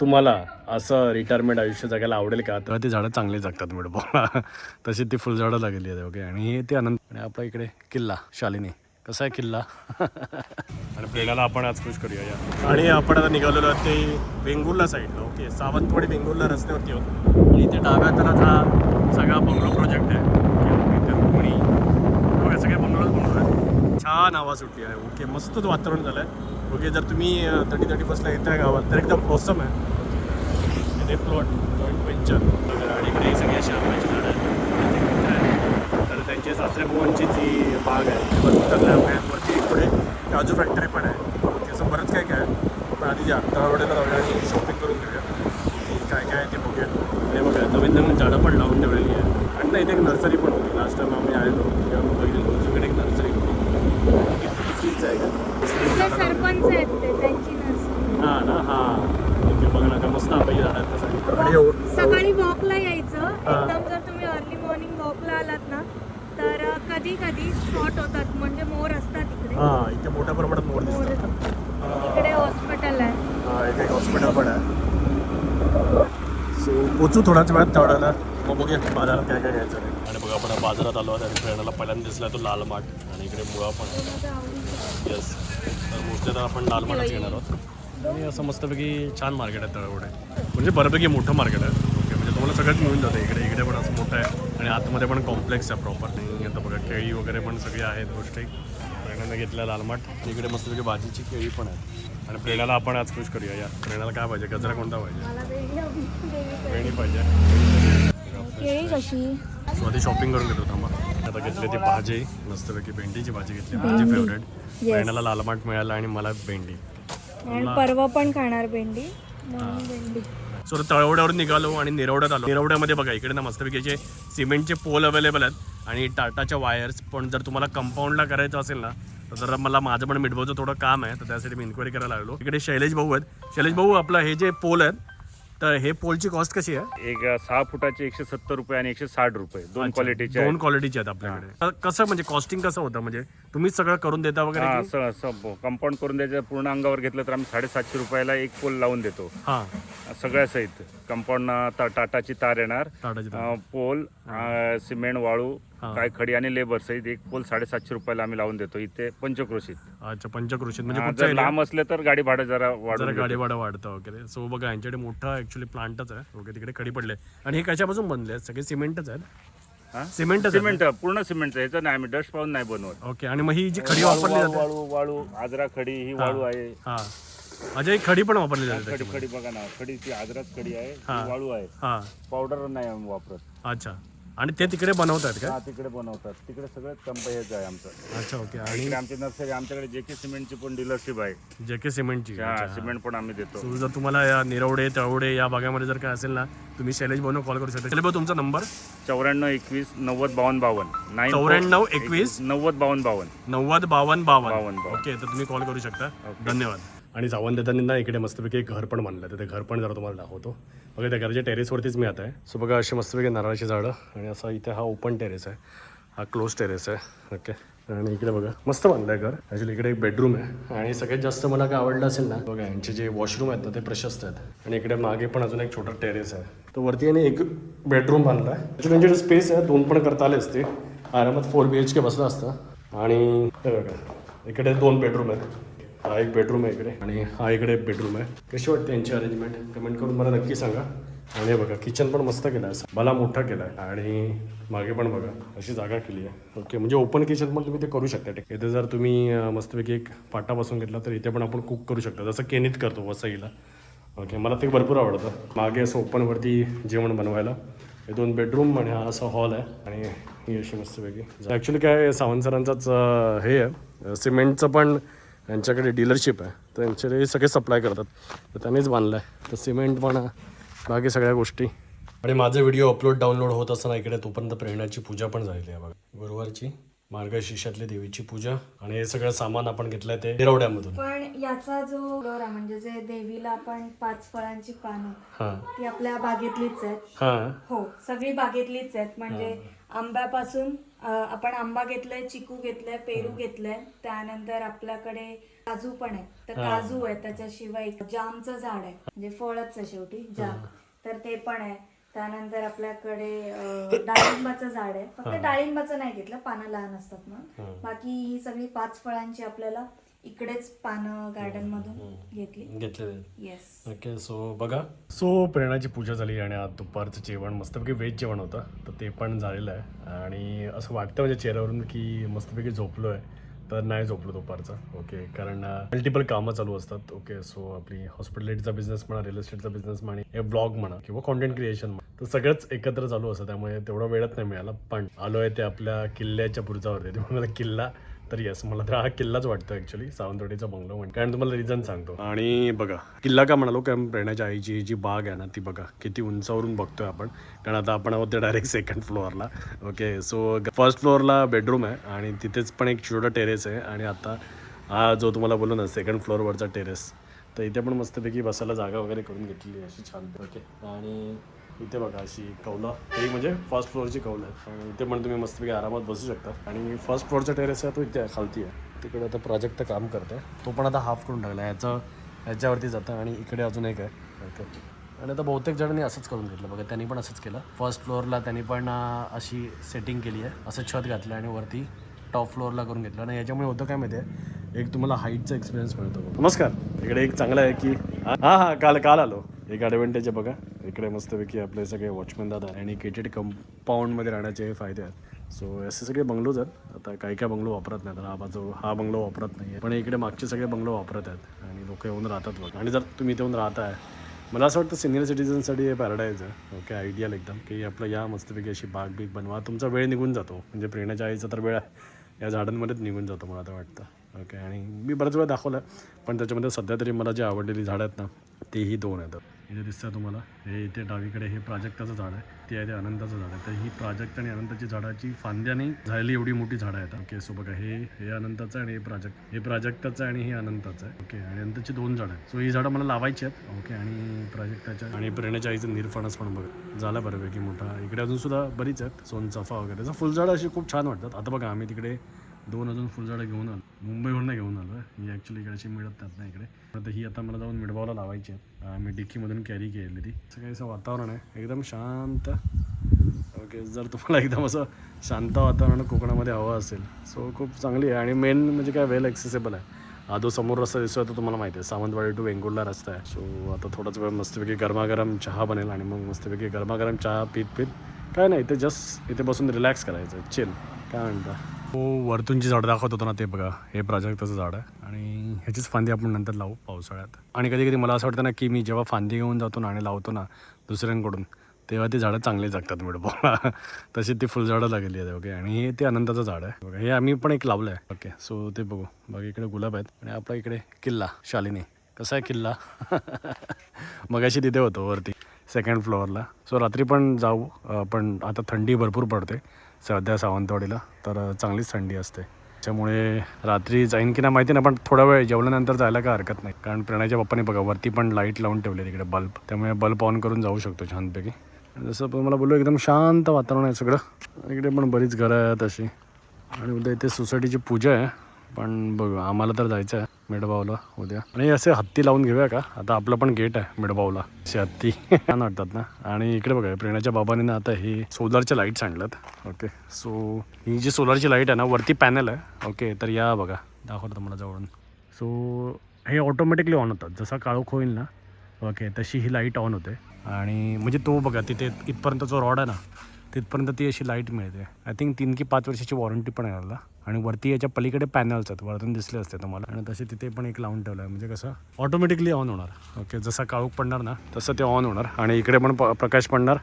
तुम्हाला असं रिटायरमेंट आयुष्य जगायला आवडेल का? तर ते झाडं चांगली जगतात मिळबो तशी ती फुलझाडं लागली आहेत ओके. आणि हे ते आनंद आणि आपला इकडे किल्ला शालिनी. कसा आहे किल्ला? आणि प्रेरणाला आपण आज खुश करूया या. आणि आपण आता निघालेलो आहोत ते वेंगुर्ला साईडला ओके. सावंतवाडी वेंगुर्ला रस्त्यावरती होतो आणि इथे डाव्या हा सगळा बंगलो प्रोजेक्ट आहे ओके इथे रुक्मिणी बघा सगळे बंगलोच बंगलो आहे छान आवाज सुटली आहे. ओके मस्तच वातावरण झालं आहे ओके जर तुम्ही थर्टी थर्टी बसला येताय गावात तर एकदम मोसम आहे. ते प्लॉट जॉईंट व्हेंचर आणि इकडे सगळे सगळी झाडं आहेत. तर त्यांचे सासरे भुवनची जी बाग आहे. भरपूर वरती पुढे काजू फॅक्टरी पण आहे. ओके असं बरंच काय काय आहे. आपण आधी जा तळवड्याला जाऊया आणि शॉपिंग करून घेऊया की काय काय आहे ते बघूया हे बघा नवीन नवीन झाडं पण लावून ठेवलेली आहे आणि ना इथे एक नर्सरी पण होती लास्ट टाइम आम्ही आलेलो तेव्हा बघितली उजवीकडे एक नर्सरी होती किती आहे का इथले सरपंच आहेत ते त्यांची नर्सरी हां ना हां ओके बघा ना का मस्त आंब्याची झाडं आहेत त्यासाठी आणि एवढं- सकाळी वॉकला यायचं हा. एकदम जर तुम्ही अर्ली मॉर्निंग वॉकला आलात ना तर कधी कधी स्पॉट होतात म्हणजे मोर असतात इकडे हां इथे मोठ्या प्रमाणात मोर मोर दिसतात असतात. इकडे हॉस्पिटल आहे हां इथे एक हॉस्पिटल पण आहे सो पोचू थोड्याच वेळात तेवढ्याला. मग बघूया बाजारात काय काय घ्यायचं आहे. आणि बघा आपण बाजारात आलो आणि प्रेरणाला पहिल्यांदा दिसला तो लाल माठ आणि इकडे मुळा पण येस तर मोस्टली तर आपण लाल माठच घेणार आहोत. आणि असं मस्तपैकी छान मार्केट आहे तळवडे म्हणजे बऱ्यापैकी मोठं मार्केट आहे. ओके म्हणजे तुम्हाला सगळंच मिळून जातं. इकडे इकडे पण असं मोठं आहे आणि आतमध्ये पण कॉम्प्लेक्स आहे प्रॉपर आता बघा केळी वगैरे पण सगळी आहेत गोष्टी. प्रेरणाने घेतल्या लालमाट इकडे मस्तपैकी भाजीची केळी पण आहे. आणि प्रेरणाला आपण आज खुश करूया. या प्रेरणाला काय पाहिजे? गजरा कोणता पाहिजे? वेणी पाहिजे. कशी? शॉपिंग करून घेतो थांबा आता घेतली ती भाजी. मस्तपैकी भेंडीची भाजी घेतली. माझी फेवरेट प्रेरणाला लालमाट मिळाला आणि मला भेंडी. आणि परवा पण खाणार भेंडी. भेंडी. सो तळवड्यावरून निघालो आणि निरवड्यात आलो. निरवड्यामध्ये बघा इकडे ना मस्तपैकी असे सिमेंटचे पोल अवेलेबल आहेत आणि टाटाच्या वायर्स पण जर तुम्हाला कंपाऊंडला करायचं असेल ना तर जरा मला माझं पण मिठभाऊचं थोडं काम आहे तर त्यासाठी मी इन्क्वायरी करायला लागलो. इकडे शैलेश भाऊ आहेत. शैलेश भाऊ आपलं हे जे पोल आहेत तर हे पोलची कॉस्ट कशी आहे? एक सहा फुटाचे एकशे सत्तर रुपये आणि एकशे साठ रुपये दोन अच्छा, क्वालिटीचे दोन क्वालिटीचे आहेत आपल्याकडे. तर कसं म्हणजे कॉस्टिंग कसं होतं? म्हणजे तुम्हीच सगळं करून देता वगैरे हा की? कंपाऊंड करून द्यायचं पूर्ण अंगावर घेतलं तर आम्ही साडेसातशे रुपयाला एक पोल लावून देतो. हा. सगळ्या सहित. कंपाऊंड टाटाची तार येणार. टाटाची तार. अ, पोल अ, सिमेंट वाळू हा. काय खडी आणि लेबर सहित एक पोल साडेसातशे रुपयाला आम्ही लावून देतो. इथे पंचक्रोशीत. अच्छा पंचकृषीत म्हणजे हा, कुठचा जर area? लांब असले तर गाडी भाडं जरा जरा वाढून गाडी. भाडं वाढतं वगैरे. सो बघा यांच्याकडे मोठा ऍक्च्युली प्लांटच आहे. ओके तिकडे खडी पडले. आणि हे कशापासून बनले आहेत? सगळे सिमेंटच आहेत? सिमेंटच आहे सिमेंट पूर्ण सिमेंटचं ह्याचं नाही आम्ही डस्ट पाहून नाही बनवत. ओके आणि मग ही जी खडी वाळू वापरली वाळू जाते? वाळू वाळू आजरा खडी ही वाळू आहे. हा. अच्छा ही खडी पण वापरली जाते खडी खडी बघा ना खडी ती आजराच खडी आहे वाळू आहे. हा. पावडर नाही आम्ही वापरत. अच्छा. आणि ते तिकडे बनवत आहेत हा का तिकडे बनवतात. तिकडे सगळं कंपनीच आहे आमचं. अच्छा ओके. आणि इकडे आमची नर्सरी आमच्याकडे जे के सिमेंटची पण डीलरशिप आहे. जे के सिमेंटची. हा. सिमेंट पण आम्ही देतो. So, जर तुम्हाला या निरवडे तळवडे या भागामध्ये जर काय असेल ना तुम्ही शैलेश भाऊन कॉल करू शकता. शैलेश भाऊ तुमचा नंबर चौऱ्याण्णव एकवीस नव्वद बावन्न बावन्न. नाईन चौऱ्याण्णव एकवीस? नव्वद बावन्न बावन्न. नव्वद बावन्न बावन्न. बावन्न, बावन्न. ओके तर तुम्ही कॉल करू शकता. धन्यवाद. आणि सावंत ना इकडे मस्तपैकी एक घर पण बांधलं. तर ते घर पण जरा तुम्हाला दाखवतो. बघा त्या घराच्या टेरेसवरतीच मी आता आहे. सो बघा अशी मस्तपैकी नारळाची झाडं आणि असा इथे हा ओपन टेरेस आहे. हा क्लोज टेरेस आहे. ओके आणि इकडे बघा मस्त बांधलं आहे घर. ॲक्च्युली इकडे एक बेडरूम आहे. आणि सगळ्यात जास्त मला काय आवडलं असेल ना बघा यांचे जे वॉशरूम आहेत ना ते प्रशस्त आहेत. आणि इकडे मागे पण अजून एक छोटा टेरेस आहे. तर वरती याने एक बेडरूम बांधला आहे. ॲक्च्युली यांचे स्पेस आहे दोन पण करता आले असते आरामात फोर बी एच के बसलं असतं. आणि बघा इकडे दोन बेडरूम आहेत. हा एक बेडरूम आहे इकडे. आणि हा इकडे बेडरूम आहे. कशी वाटते यांची अरेंजमेंट कमेंट करून मला नक्की सांगा. आणि हे बघा किचन पण मस्त केलं आहे. मला मोठा केला आहे आणि मागे पण बघा अशी जागा केली आहे. ओके म्हणजे ओपन किचन पण तुम्ही ते करू शकता. ठीक इथे जर तुम्ही मस्तपैकी एक पाटा बसून घेतला तर इथे पण आपण कुक करू शकता. जसं केनीत करतो वसईला. ओके मला ते भरपूर आवडतं. मागे असं ओपनवरती जेवण बनवायला. हे दोन बेडरूम आणि हा असा हॉल आहे. आणि ही अशी मस्तपैकी. ॲक्च्युली काय सावंत सरांचाच हे आहे. सिमेंटचं पण यांच्याकडे डीलरशिप आहे. तर यांच्याकडे हे सगळे सप्लाय करतात. तर त्यांनीच बांधलं आहे तर सिमेंट पण आहे, बाकी सगळ्या गोष्टी. आणि माझे व्हिडिओ अपलोड डाउनलोड होत असताना इकडे तोपर्यंत प्रेरणाची पूजा पण झालेली आहे बघा. गुरुवारची मार्गशीर्षातली देवीची पूजा आणि हे सगळं सामान आपण घेतलंय ते निरवड्यामधून पण याचा जो फ्लोर आहे म्हणजे जे देवीला आपण पाच फळांची पानं हां. ती आपल्या बागेतलीच आहेत. हां. हो सगळी बागेतलीच आहेत. म्हणजे आंब्यापासून आपण आंबा घेतलाय चिकू घेतलाय पेरू घेतलाय त्यानंतर आपल्याकडे काजू पण आहे तर काजू आहे त्याच्याशिवाय एक जामचं झाड आहे. म्हणजे फळच आहे शेवटी जाम. तर ते पण आहे. त्यानंतर आपल्याकडे अ, डाळिंबाचं झाड आहे. फक्त डाळिंबाचं नाही घेतलं पानं लहान असतात म्हणून. बाकी ही सगळी पाच फळांची आपल्याला इकडेच पानं गार्डन मधून घेतली. घेतले येस ओके सो बघा. सो प्रेरणाची पूजा झाली आणि आज दुपारचं जेवण मस्तपैकी व्हेज जेवण होतं. तर ते पण झालेलं आहे. आणि असं वाटतं म्हणजे चेहऱ्यावरून की मस्तपैकी झोपलो आहे तर नाही झोपलो दुपारचं. ओके कारण मल्टिपल कामं चालू असतात. ओके सो आपली हॉस्पिटॅलिटीचा बिझनेस म्हणा रिअल एस्टेटचा बिझनेस म्हणा हे ब्लॉग म्हणा किंवा कॉन्टेंट क्रिएशन म्हणा. तर सगळंच एकत्र चालू असतं. त्यामुळे तेवढा वेळच नाही मिळाला. पण आलो आहे ते आपल्या किल्ल्याच्या त्यामुळे मला किल्ला? तर येस मला तर हा किल्लाच वाटतो ॲक्च्युली सावंतवाडीचा बंगलो म्हणजे. कारण तुम्हाला रिझन सांगतो. आणि बघा किल्ला का म्हणालो? कारण प्रेरणाच्या आईची जी बाग आहे ना ती बघा किती उंचावरून बघतोय आपण. कारण आता आपण आहोत ते डायरेक्ट सेकंड फ्लोअरला ओके सो फर्स्ट फ्लोअरला बेडरूम आहे आणि तिथेच पण एक छोटा टेरेस आहे. आणि आता हा जो तुम्हाला बोललो ना सेकंड फ्लोअरवरचा टेरेस तर इथे पण मस्तपैकी बसायला जागा वगैरे करून घेतली अशी छान. ओके आणि इथे बघा अशी कौलं. ही म्हणजे फर्स्ट फ्लोअरची कौलं आहे. आणि इथे पण तुम्ही मस्तपैकी आरामात बसू शकता. आणि फर्स्ट फ्लोअरचा टेरेस आहे तो इथे आहे, खालती आहे. तिकडे आता प्रोजेक्ट काम करतोय. तो पण आता हाफ करून टाकला याचा ह्याच्यावरती जातं आणि इकडे अजून एक आहे. ओके आणि आता बहुतेक जणांनी असंच करून घेतलं. बघा त्यांनी पण असंच केलं. फर्स्ट फ्लोअरला त्यांनी पण अशी सेटिंग केली आहे. असं छत घातलं आणि वरती टॉप फ्लोअरला करून घेतलं. आणि याच्यामुळे होतं काय माहिती आहे? एक तुम्हाला हाईटचा एक्सपिरियन्स मिळतो नमस्कार. इकडे एक चांगला आहे की हां हां काल काल आलो. एक ॲडव्हान्टेज आहे बघा. इकडे मस्तपैकी आपले सगळे वॉचमॅन दादा आणि केटेड कंपाऊंडमध्ये राहण्याचे हे फायदे आहेत. सो असे सगळे बंगलोज आहेत. आता काही काय बंगलो वापरत नाहीत. हा बाजू हा बंगलो वापरत नाही आहे पण इकडे मागचे सगळे बंगलो वापरत आहेत. आणि लोक येऊन राहतात बघ. आणि जर तुम्ही इथे येऊन राहताय मला असं वाटतं सिनियर सिटीजनसाठी हे पॅराडाईज आहे. ओके आयडियल एकदम. की आपलं या मस्तपैकी अशी बाग बीग बनवा. तुमचा वेळ निघून जातो. म्हणजे प्रेरणाच्या आईचा तर वेळ या झाडांमध्येच निघून जातो मला तर वाटतं. ओके आणि मी बऱ्याच वेळा दाखवलं पण त्याच्यामध्ये सध्या तरी मला जी आवडलेली झाडं आहेत ना तेही दोन आहेत. इथे दिसतं तुम्हाला हे इथे डावीकडे हे प्राजक्ताचं झाड आहे ते आहे ते अनंताचं झाड आहे. तर ही प्राजक्त आणि अनंताची झाडाची फांद्याने झालेली एवढी मोठी झाडं आहेत. ओके सो बघा हे हे अनंताचं आहे आणि हे प्राजक्त हे प्राजक्ताचं आहे आणि हे अनंताचं आहे. ओके आणि अनंताची दोन झाडं आहेत. सो ही झाडं मला लावायची आहेत. ओके आणि प्राजक्ताच्या आणि प्रेरणाच्या आईचं निरफणस पण बघा. झाला बऱ्यापैकी मोठा. इकडे अजून सुद्धा बरीच आहेत. सोनचाफा वगैरे. फुलझाडं अशी खूप छान वाटतात. आता बघा आम्ही तिकडे दोन अजून फुलझाडं घेऊन आलो. मुंबईवरून घेऊन आलो. ही ॲक्च्युली इकडची मिळत नाहीत ना इकडे. आता ही आता मला जाऊन मिडबावला लावायची आहे. मी डिक्कीमधून कॅरी केलेली ती. असं काही असं वातावरण आहे. एकदम शांत. ओके जर तुम्हाला एकदम असं शांत वातावरण कोकणामध्ये हवं असेल. सो खूप चांगली आहे. आणि मेन म्हणजे काय वेल ॲक्सेसेबल आहे. हा समोर रस्ता दिसतोय तो तुम्हाला माहिती आहे. सावंतवाडी टू वेंगुर्ला रस्ता आहे. सो आता थोडाच वेळ मस्तपैकी गरमागरम चहा बनेल आणि मग मस्तपैकी गरमागरम चहा पीत पीत काय नाही इथे जस्ट इथे बसून रिलॅक्स करायचं चिल काय म्हणता? हो वरतूनची झाडं दाखवत होतो ना ते बघा. हे प्राजक्ताचं झाड आहे. आणि ह्याचीच फांदी आपण नंतर लावू पावसाळ्यात. आणि कधी कधी मला असं वाटतं ना की मी जेव्हा फांदी घेऊन जातो ना आणि लावतो ना दुसऱ्यांकडून तेव्हा ती झाडं चांगली जगतात मिळबॉला तशी ती फुलझाडं लागलेली आहेत ओके. आणि हे ते आनंदाचं झाड आहे. बघा हे आम्ही पण एक लावलं आहे ओके सो ते बघू. बाकी इकडे गुलाब आहेत. आणि आपला इकडे किल्ला शालिनी. कसा आहे किल्ला? मगाशी तिथे होतो वरती सेकंड फ्लोअरला सो रात्री पण जाऊ पण आता थंडी भरपूर पडते. सध्या सावंतवाडीला तर चांगलीच थंडी असते. त्याच्यामुळे रात्री जाईन की नाही माहिती नाही पण थोडा वेळ जेवल्यानंतर जायला काय हरकत नाही. कारण प्रणयच्या पप्पाने बघा वरती पण लाइट लावून ठेवले तिकडे बल्ब. त्यामुळे बल्ब ऑन करून जाऊ शकतो छानपैकी. जसं पण मला बोललो एकदम शांत वातावरण आहे सगळं. इकडे पण बरीच घरं आहेत अशी. आणि उद्या इथे सोसायटीची पूजा आहे. पण बघू आम्हाला तर जायचं आहे. मिडबावला उद्या. आणि असे हत्ती लावून घेऊया का? आता आपलं पण गेट आहे मिडबावला. असे हत्ती. छान वाटतात ना? आणि इकडे बघा प्रेरणाच्या बाबाने ना आता हे सोलरच्या लाईट्स आणल्यात ओके सो ही जी सोलरची लाइट आहे ना वरती पॅनल आहे. ओके तर या बघा. दाखवतो तुम्हाला जवळून. सो हे ऑटोमॅटिकली ऑन होतात. जसा काळोख होईल ना? ओके तशी ही लाइट ऑन होते. आणि म्हणजे तो बघा तिथे इथपर्यंत जो रॉड आहे ना तिथपर्यंत ती अशी लाइट मिळते. आय थिंक तीन की पाच वर्षाची वॉरंटी पण आहे याला. आणि वरती याच्या पलीकडे पॅनल्स आहेत वरतून दिसले असते तुम्हाला. आणि तसे तिथे पण एक लावून ठेवलं आहे म्हणजे कसं ऑटोमॅटिकली ऑन होणार. ओके जसा काळोख पडणार ना तसं ते ऑन होणार. आणि इकडे पण प प्रकाश पडणार.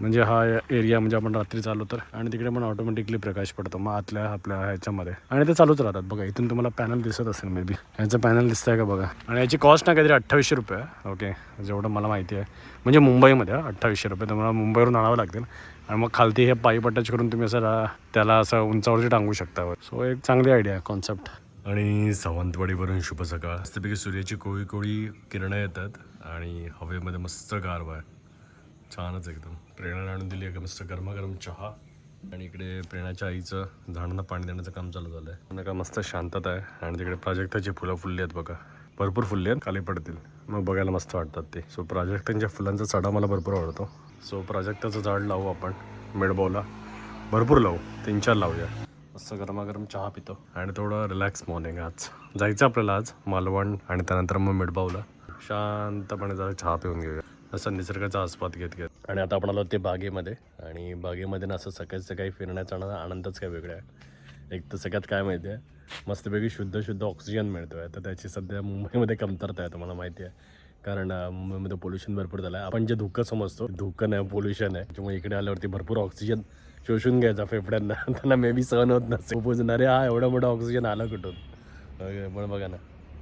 म्हणजे हा एरिया म्हणजे आपण रात्री चालू तर. आणि तिकडे पण ऑटोमॅटिकली प्रकाश पडतो. मग आतल्या आपल्या ह्याच्यामध्ये. आणि ते चालूच राहतात. बघा इथून तुम्हाला पॅनल दिसत असेल मे बी ह्याचं पॅनल दिसत आहे का बघा? आणि याची कॉस्ट ना काहीतरी अठ्ठावीसशे रुपये. ओके जेवढं मला माहिती आहे. म्हणजे मुंबईमध्ये अठ्ठावीसशे रुपये. तुम्हाला मुंबईवरून आणावं लागतील. आणि मग खालती हे पाईप अटॅच करून तुम्ही असं त्याला असं उंचावरती टांगू शकता सो एक चांगली आयडिया आहे कॉन्सेप्ट आणि सावंतवाडीवरून शुभ सकाळ. मस्तपैकी सूर्याची कोळी कोळी किरणं येतात आणि हवेमध्ये मस्त गारवा आहे. छानच एकदम. प्रेरणा आणून दिली आहे मस्त गरमागरम चहा. आणि इकडे प्रेरणाच्या आईचं झाडांना पाणी देण्याचं काम चालू झालं आहे का मस्त शांतता आहे. आणि तिकडे प्राजक्ताची फुलं फुलली आहेत बघा. भरपूर फुलली आहेत खाली पडतील. मग बघायला मस्त वाटतात ते. सो प्राजक्तांच्या फुलांचा चढा मला भरपूर आवडतो. सो प्राजक्ताचं झाड लावू आपण. मेडबॉला. भरपूर लावू. तीन चार लावूया. मस्त गरमागरम चहा पितो. आणि थोडं रिलॅक्स मॉर्निंग आज. जायचं आपल्याला आज मालवण आणि त्यानंतर मग मिडबावला शांतपणे जरा चहा पिऊन घेऊया. असं निसर्गाचा आस्वाद घेत घेत. आणि आता आपण आलो ते बागेमध्ये. आणि बागेमध्ये ना असं सकाळी सकाळी फिरण्याचा आनंदच काय वेगळा आहे. एक तर सगळ्यात काय माहिती आहे मस्तपैकी शुद्ध शुद्ध ऑक्सिजन मिळतो आहे तर त्याची सध्या मुंबईमध्ये कमतरता आहे तुम्हाला माहिती आहे. कारण मुंबईमध्ये पोल्युशन भरपूर झालं आहे आपण जे धुकं समजतो धुकं नाही पोल्युशन आहे त्यामुळे इकडे आल्यावरती भरपूर ऑक्सिजन शोषून घ्यायचा फेफड्यांना. त्यांना मे बी सहन होत नसेल. उपजून अरे हा एवढा मोठा ऑक्सिजन आला कुठून? पण बघा ना.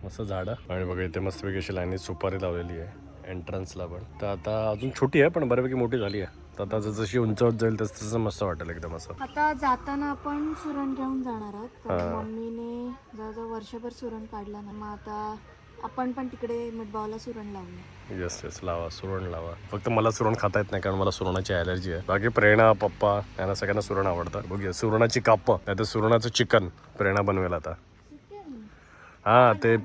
मस्त झाडं. आणि बघा इथे मस्तपैकी अशी लाईनी सुपारी लावलेली आहे. एंट्रन्सला पण. तर आता अजून छोटी आहे पण बऱ्यापैकी मोठी झाली आहे. तर आता जशी उंच होत जाईल तसं तसं मस्त वाटेल एकदम असं. आता जाताना आपण सुरण घेऊन जाणार आहोत. मम्मीने जवळजवळ वर्षभर सुरण काढला ना मग आता आपण पण तिकडे मिठबावला सुरण लावूया. येस येस लावा सुरण लावा. फक्त मला सुरण खाता येत नाही कारण मला सुरणाची अलर्जी आहे. बाकी प्रेरणा पप्पा यांना सगळ्यांना सुरण आवडतं. बघूया सुरणाची कापं नाही तर सुरणाचं चिकन. प्रेरणा बनवेल आता. हा ते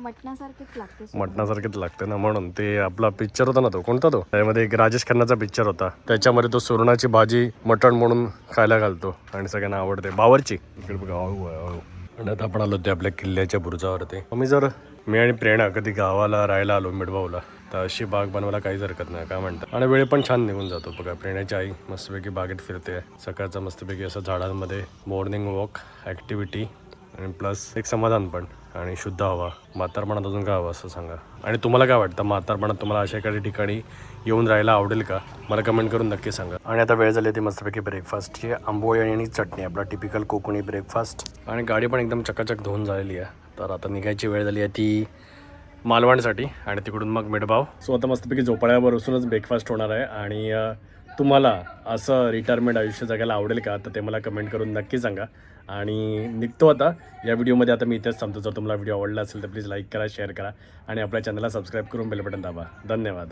मटणासारखेच लागते सुरण. मटणासारखेच लागते ना म्हणून ते आपला पिक्चर होता ना तो कोणता तो? त्यामध्ये एक राजेश खन्नाचा पिक्चर होता. त्याच्यामध्ये तो सुरणाची भाजी मटण म्हणून खायला घालतो. आणि सगळ्यांना आवडते. बावरची. इकडे बघा आणि आता आपण आलो ते आपल्या किल्ल्याच्या बुरुजावरती आम्ही जर. मी आणि प्रेरणा कधी गावाला राहायला आलो मिडबावला तर अशी बाग बनवायला काहीच हरकत नाही काय म्हणतात. आणि वेळ पण छान निघून जातो. बघा प्रेरणाची आई मस्तपैकी बागेत फिरते. सकाळचा मस्तपैकी असं झाडांमध्ये मॉर्निंग वॉक ॲक्टिव्हिटी आणि प्लस एक समाधान पण आणि शुद्ध हवा. म्हातारपणात अजून काय हवं असं सांगा. आणि तुम्हाला काय वाटतं? म्हातारपणात तुम्हाला अशा एखाद्या ठिकाणी येऊन राहायला आवडेल का? मला कमेंट करून नक्की सांगा. आणि आता वेळ झाली ती मस्तपैकी ब्रेकफास्टची आंबोळी आणि चटणी आपला टिपिकल कोकणी ब्रेकफास्ट आणि गाडी पण एकदम चकाचक धुवून झालेली आहे. तर आता निघायची वेळ झाली आहे ती मालवणसाठी आणि तिकडून मग मिडबाव. सो आता मस्तपैकी झोपाळ्यावर बसूनच ब्रेकफास्ट होणार आहे. आणि तुम्हाला असं रिटायरमेंट आयुष्य जगायला आवडेल का? तर ते मला कमेंट करून नक्की सांगा. आणि निघतो आता. या व्हिडिओमध्ये आता मी इथेच थांबतो. जर तुम्हाला व्हिडिओ आवडला असेल तर प्लीज लाईक करा शेअर करा आणि आपल्या चॅनलला सबस्क्राईब करून बेल बटन दाबा. धन्यवाद.